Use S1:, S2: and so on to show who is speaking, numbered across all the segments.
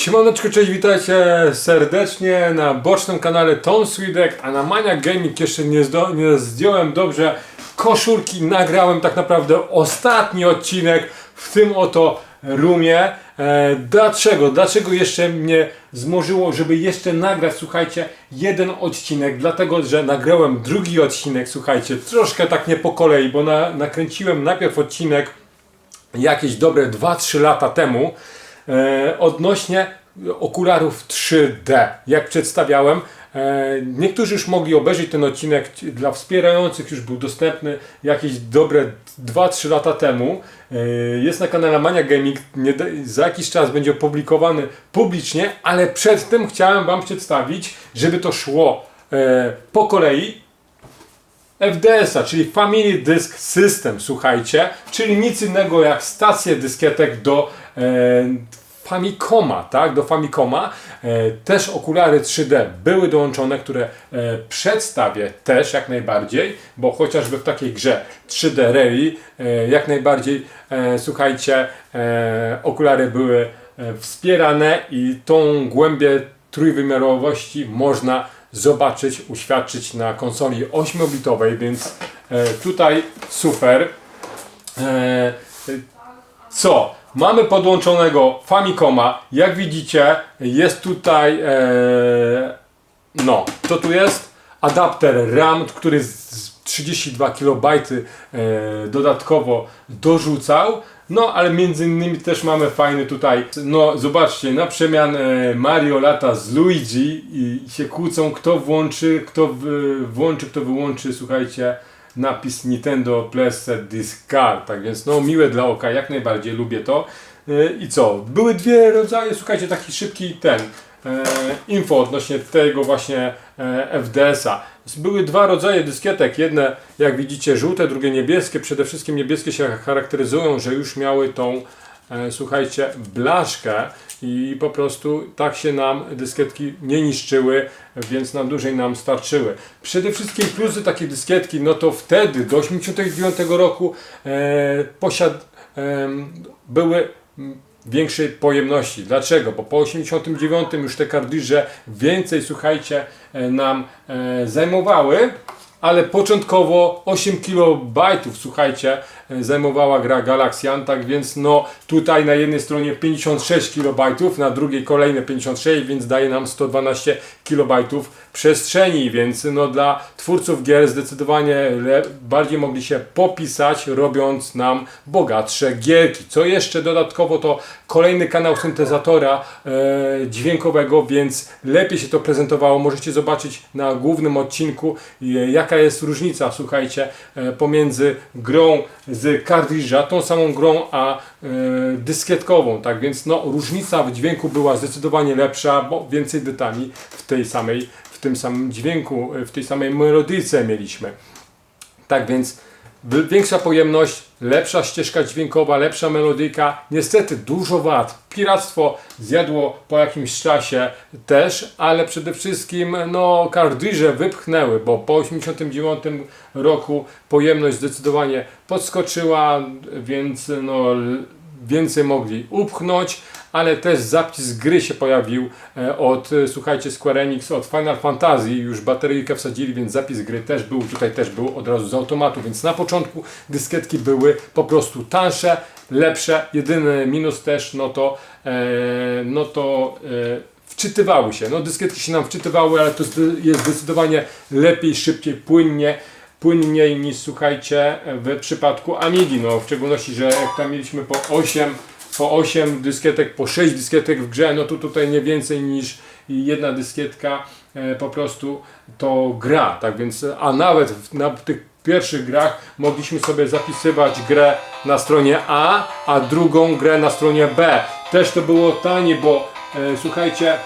S1: Siemaneczko, cześć, witajcie serdecznie na bocznym kanale Tom Swidek, a na Maniac Gaming jeszcze nie, zdo, nie zdjąłem dobrze koszulki, nagrałem tak naprawdę ostatni odcinek w tym oto roomie. E, dlaczego? Dlaczego jeszcze mnie zmożyło, żeby jeszcze nagrać, słuchajcie, jeden odcinek? Dlatego, że nagrałem drugi odcinek, słuchajcie, troszkę tak nie po kolei, bo na, nakręciłem najpierw odcinek jakieś dobre 2-3 lata temu odnośnie okularów 3D. Jak przedstawiałem, e, niektórzy już mogli obejrzeć ten odcinek dla wspierających, już był dostępny jakieś dobre 2-3 lata temu. E, jest na kanale Mania Gaming, za jakiś czas będzie opublikowany publicznie, ale przed tym chciałem Wam przedstawić, żeby to szło e, po kolei, FDS-a, czyli Family Disk System, słuchajcie, czyli nic innego jak stację dyskietek do e, Famicoma, tak, do Famicoma. E, też okulary 3D były dołączone, które e, przedstawię też jak najbardziej, bo chociażby w takiej grze 3D Rally e, jak najbardziej, e, słuchajcie, e, okulary były e, wspierane i tą głębię trójwymiarowości można zobaczyć, uświadczyć na konsoli 8-bitowej, więc e, tutaj super. E, co? Mamy podłączonego Famicoma. Jak widzicie, jest tutaj. E, no, co tu jest? Adapter RAM, który z 32 KB e, dodatkowo dorzucał. No, ale między innymi też mamy fajny tutaj. No, zobaczcie, na przemian e, Mario lata z Luigi i się kłócą, kto włączy, kto włączy, kto wyłączy. Słuchajcie, napis Nintendo Playset Disc Card. Tak więc, no, miłe dla oka, jak najbardziej lubię to. E, I co? Były dwie rodzaje, słuchajcie, taki szybki ten e, info odnośnie tego właśnie e, FDS-a. Były dwa rodzaje dyskietek. Jedne, jak widzicie, żółte, drugie niebieskie. Przede wszystkim niebieskie się charakteryzują, że już miały tą, słuchajcie, blaszkę i po prostu tak się nam dyskietki nie niszczyły, więc na dłużej nam starczyły. Przede wszystkim plusy takiej dyskietki, no to wtedy, do 89 roku e, posiad, e, były większej pojemności. Dlaczego? Bo po 89 już te kartridże więcej, słuchajcie, e, nam e, zajmowały, ale początkowo 8 KB, słuchajcie, zajmowała gra Galaxian, tak więc no tutaj na jednej stronie 56 KB, na drugiej kolejne 56, więc daje nam 112 KB przestrzeni, więc no dla twórców gier zdecydowanie bardziej mogli się popisać, robiąc nam bogatsze gierki. Co jeszcze dodatkowo to kolejny kanał syntezatora e, dźwiękowego, więc lepiej się to prezentowało. Możecie zobaczyć na głównym odcinku, e, jaka jest różnica, słuchajcie, e, pomiędzy grą z kartridża, tą samą grą, a e, dyskietkową, tak więc no różnica w dźwięku była zdecydowanie lepsza, bo więcej detali w tej samej, w tym samym dźwięku, e, w tej samej melodyjce mieliśmy. Tak więc większa pojemność, lepsza ścieżka dźwiękowa, lepsza melodyjka. Niestety dużo wad. Piractwo zjadło po jakimś czasie też, ale przede wszystkim no kartridże wypchnęły, bo po 89 roku pojemność zdecydowanie podskoczyła, więc no więcej mogli upchnąć, ale też zapis gry się pojawił e, od, e, słuchajcie, Square Enix, od Final Fantasy, już bateryjkę wsadzili, więc zapis gry też był, tutaj też był od razu z automatu, więc na początku dyskietki były po prostu tańsze, lepsze, jedyny minus też, no to, e, no to wczytywały się, no dyskietki się nam wczytywały, ale to jest zdecydowanie lepiej, szybciej, płynnie, płynniej niż słuchajcie w przypadku Amigi, no w szczególności, że jak tam mieliśmy po 8 po 8 dyskietek, po 6 dyskietek w grze, no to tutaj nie więcej niż jedna dyskietka e, po prostu to gra, tak więc, a nawet w, na tych pierwszych grach mogliśmy sobie zapisywać grę na stronie A, a drugą grę na stronie B. Też to było tanie, bo e, słuchajcie,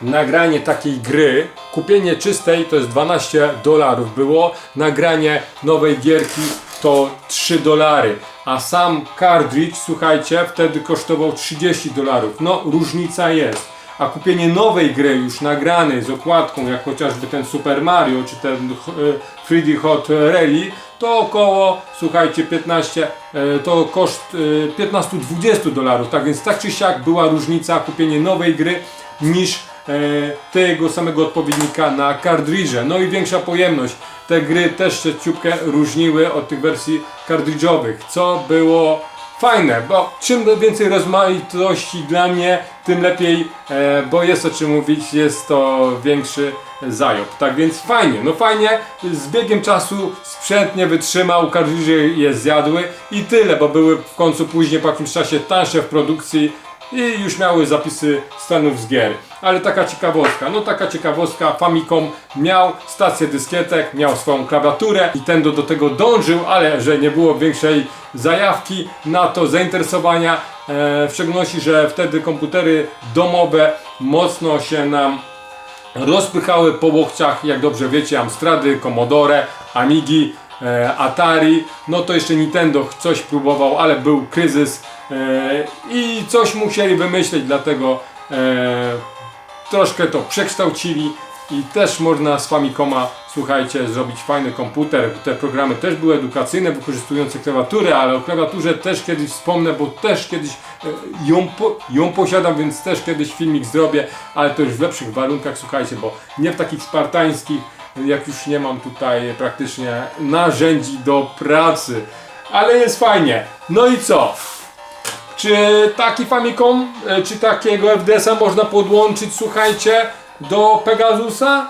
S1: nagranie takiej gry, kupienie czystej to jest 12 dolarów było, nagranie nowej gierki to 3 dolary, a sam cartridge, słuchajcie, wtedy kosztował 30 dolarów. No, różnica jest. a kupienie nowej gry już nagranej z okładką, jak chociażby ten Super Mario czy ten e, 3D Hot Rally, to około, słuchajcie, 15, e, to koszt e, 15-20 dolarów. Tak więc tak czy siak była różnica kupienie nowej gry niż e, tego samego odpowiednika na kartridże. No i większa pojemność. Te gry też się ciupkę różniły od tych wersji kartridżowych, co było fajne, bo czym więcej rozmaitości dla mnie, tym lepiej, e, bo jest o czym mówić, jest to większy zajob. Tak więc fajnie, no fajnie, z biegiem czasu sprzęt nie wytrzymał, kartridże je zjadły i tyle, bo były w końcu później po jakimś czasie tańsze w produkcji i już miały zapisy stanów z gier. Ale taka ciekawostka, no taka ciekawostka, Famicom miał stację dyskietek, miał swoją klawiaturę i ten do, tego dążył, ale że nie było większej zajawki na to, zainteresowania, e, w szczególności, że wtedy komputery domowe mocno się nam rozpychały po łokciach, jak dobrze wiecie, Amstrady, Commodore, Amigi, Atari, no to jeszcze Nintendo coś próbował, ale był kryzys e, i coś musieli wymyślić, dlatego e, troszkę to przekształcili i też można z Famicoma, słuchajcie, zrobić fajny komputer. Te programy też były edukacyjne, wykorzystujące klawiaturę, ale o klawiaturze też kiedyś wspomnę, bo też kiedyś e, ją, ją posiadam, więc też kiedyś filmik zrobię, ale to już w lepszych warunkach, słuchajcie, bo nie w takich spartańskich, jak już nie mam tutaj praktycznie narzędzi do pracy. Ale jest fajnie. No i co? Czy taki Famicom, e, czy takiego FDS-a można podłączyć, słuchajcie, do Pegasusa?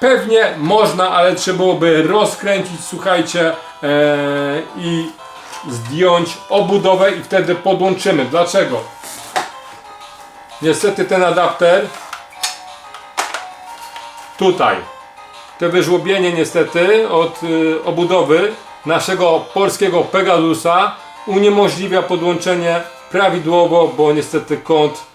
S1: Pewnie można, ale trzeba byłoby rozkręcić, słuchajcie, e, i zdjąć obudowę i wtedy podłączymy. Dlaczego? Niestety ten adapter tutaj, te wyżłobienie niestety od y, obudowy naszego polskiego Pegasusa uniemożliwia podłączenie prawidłowo, bo niestety kąt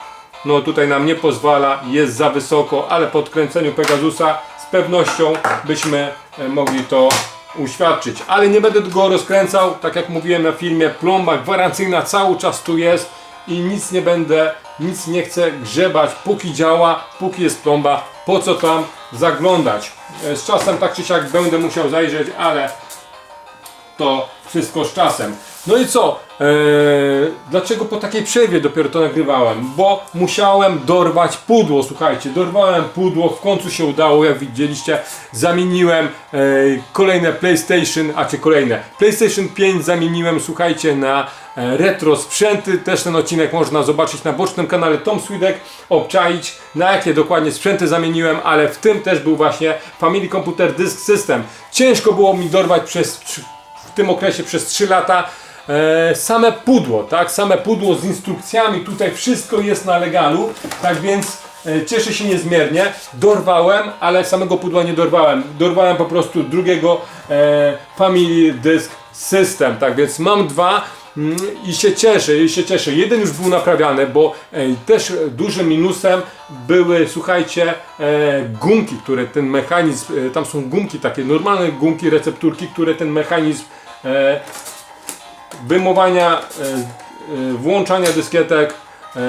S1: no tutaj nam nie pozwala, jest za wysoko, ale po odkręceniu Pegasusa z pewnością byśmy e, mogli to uświadczyć. Ale nie będę go rozkręcał, tak jak mówiłem na filmie, plomba gwarancyjna cały czas tu jest i nic nie będę, nic nie chcę grzebać, póki działa, póki jest plomba, po co tam zaglądać. E, Z czasem tak czy siak będę musiał zajrzeć, ale to wszystko z czasem. No i co? Eee, dlaczego po takiej przerwie dopiero to nagrywałem? Bo musiałem dorwać pudło, słuchajcie, dorwałem pudło, w końcu się udało, jak widzieliście, zamieniłem e, kolejne PlayStation, a czy kolejne, PlayStation 5 zamieniłem, słuchajcie, na e, retro sprzęty, też ten odcinek można zobaczyć na bocznym kanale Tom Swidek, obczaić na jakie dokładnie sprzęty zamieniłem, ale w tym też był właśnie Family Computer Disk System. Ciężko było mi dorwać przez w tym okresie przez 3 lata e, same pudło, tak? Same pudło z instrukcjami, tutaj wszystko jest na legalu, tak więc e, cieszę się niezmiernie. Dorwałem, ale samego pudła nie dorwałem. Dorwałem po prostu drugiego e, Family Disk System, tak więc mam dwa. mm, I się cieszę, i się cieszę. Jeden już był naprawiany, bo też dużym minusem były, słuchajcie, gumki, które ten mechanizm, tam są gumki takie, normalne gumki, recepturki, które ten mechanizm wyjmowania, e, e, włączania dyskietek, e,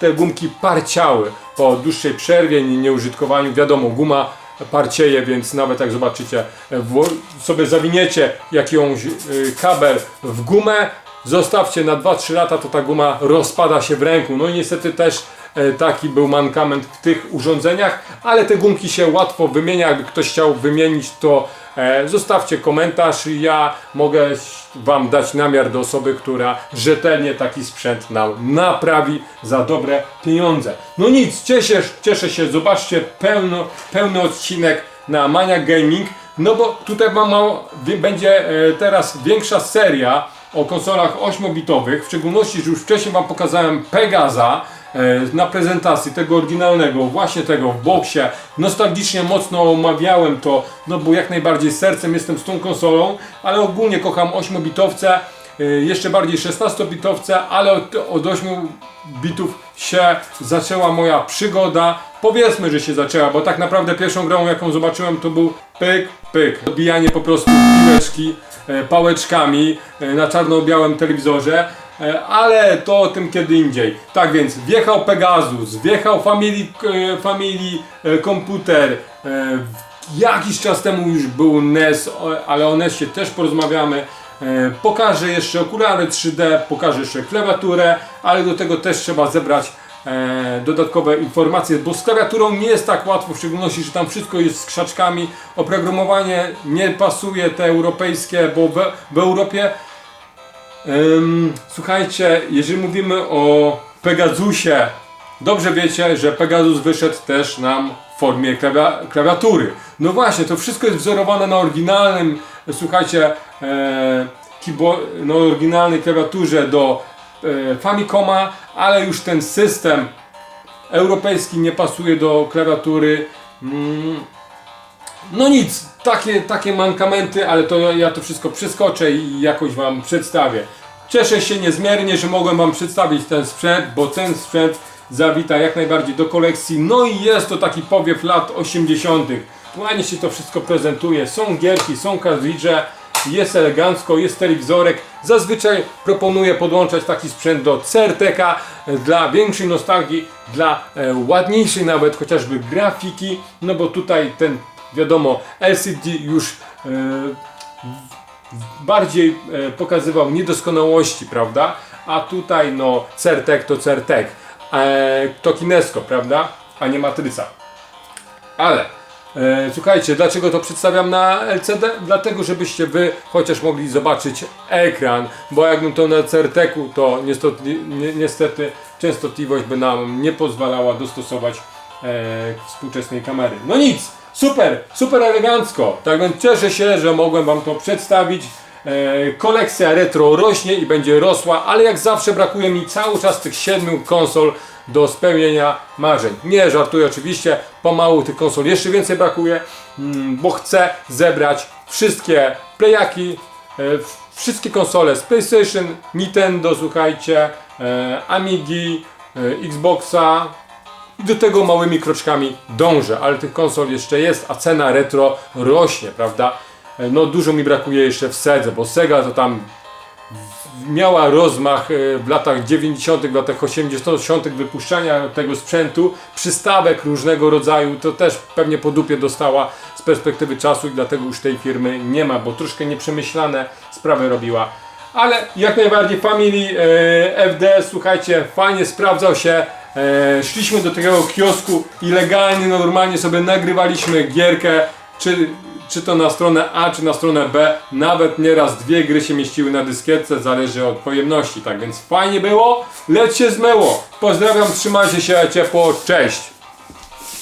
S1: te gumki parciały po dłuższej przerwie, nie- nieużytkowaniu. Wiadomo, guma parcieje, więc nawet jak zobaczycie, e, sobie zawiniecie jakąś e, kabel w gumę, zostawcie na 2-3 lata, to ta guma rozpada się w ręku. No i niestety też e, taki był mankament w tych urządzeniach, ale te gumki się łatwo wymienia. Jakby ktoś chciał wymienić, to e, zostawcie komentarz. Ja mogę Wam dać namiar do osoby, która rzetelnie taki sprzęt nam naprawi za dobre pieniądze. No nic, cieszę, cieszę się, zobaczcie pełno, pełny odcinek na Maniac Gaming. No bo tutaj mało, będzie e, teraz większa seria o konsolach 8-bitowych, w szczególności, że już wcześniej Wam pokazałem Pegasa e, na prezentacji tego oryginalnego, właśnie tego w boksie. Nostalgicznie mocno omawiałem to, no bo jak najbardziej sercem jestem z tą konsolą, ale ogólnie kocham 8-bitowce, e, jeszcze bardziej 16-bitowce, ale od, od 8 bitów się zaczęła moja przygoda. Powiedzmy, że się zaczęła, bo tak naprawdę pierwszą grą, jaką zobaczyłem, to był pyk, pyk. Odbijanie po prostu piłeczki pałeczkami e, na czarno-białym telewizorze. e, ale to o tym kiedy indziej. Tak więc wjechał Pegasus, wjechał Family, e, family e, Komputer, e, jakiś czas temu już był NES, ale o NESie też porozmawiamy. E, Pokażę jeszcze okulary 3D, pokażę jeszcze klawiaturę, ale do tego też trzeba zebrać e, dodatkowe informacje, bo z klawiaturą nie jest tak łatwo, w szczególności, że tam wszystko jest z krzaczkami. Oprogramowanie nie pasuje te europejskie, bo w, w Europie Ym, słuchajcie, jeżeli mówimy o Pegasusie, dobrze wiecie, że Pegasus wyszedł też nam w formie klawia klawiatury. No właśnie, to wszystko jest wzorowane na oryginalnym, słuchajcie, e, na oryginalnej klawiaturze do e, Famicoma, ale już ten system europejski nie pasuje do klawiatury. Mm, no nic, takie, takie mankamenty, ale to ja to wszystko przeskoczę i jakoś Wam przedstawię. Cieszę się niezmiernie, że mogłem Wam przedstawić ten sprzęt, bo ten sprzęt zawita jak najbardziej do kolekcji. No i jest to taki powiew lat 80. Ładnie się to wszystko prezentuje. Są gierki, są kartridże, jest elegancko, jest telewizorek. Zazwyczaj proponuję podłączać taki sprzęt do CRTK dla większej nostalgii, dla e, ładniejszej nawet chociażby grafiki, no bo tutaj ten wiadomo LCD już e, bardziej e, pokazywał niedoskonałości, prawda? A tutaj no CRTek to CRTek, e, to Kinesko, prawda? A nie matryca. Ale e, słuchajcie, dlaczego to przedstawiam na LCD? Dlatego, żebyście wy chociaż mogli zobaczyć ekran, bo jakbym to na CRT-ku, to niestety, ni- niestety częstotliwość by nam nie pozwalała dostosować e, współczesnej kamery. No nic, super, super elegancko. Tak więc cieszę się, że mogłem wam to przedstawić. E, kolekcja retro rośnie i będzie rosła, ale jak zawsze brakuje mi cały czas tych siedmiu konsol do spełnienia marzeń. Nie żartuję oczywiście, pomału tych konsol jeszcze więcej brakuje, mm, bo chcę zebrać wszystkie playaki, e, wszystkie konsole z PlayStation, Nintendo, słuchajcie, e, Amigi, e, Xboxa, i do tego małymi kroczkami dążę, ale tych konsol jeszcze jest, a cena retro rośnie, prawda? No dużo mi brakuje jeszcze w Sedze, bo Sega to tam miała rozmach e, w latach 90., w latach 80. wypuszczania tego sprzętu, przystawek różnego rodzaju, to też pewnie po dupie dostała z perspektywy czasu i dlatego już tej firmy nie ma, bo troszkę nieprzemyślane sprawy robiła. Ale jak najbardziej Family e, FD, słuchajcie, fajnie sprawdzał się. E, szliśmy do takiego kiosku i legalnie, normalnie sobie nagrywaliśmy gierkę, czy, czy to na stronę A, czy na stronę B. Nawet nieraz dwie gry się mieściły na dyskietce, zależy od pojemności. Tak więc fajnie było, lecz się zmyło. Pozdrawiam, trzymajcie się ciepło, cześć!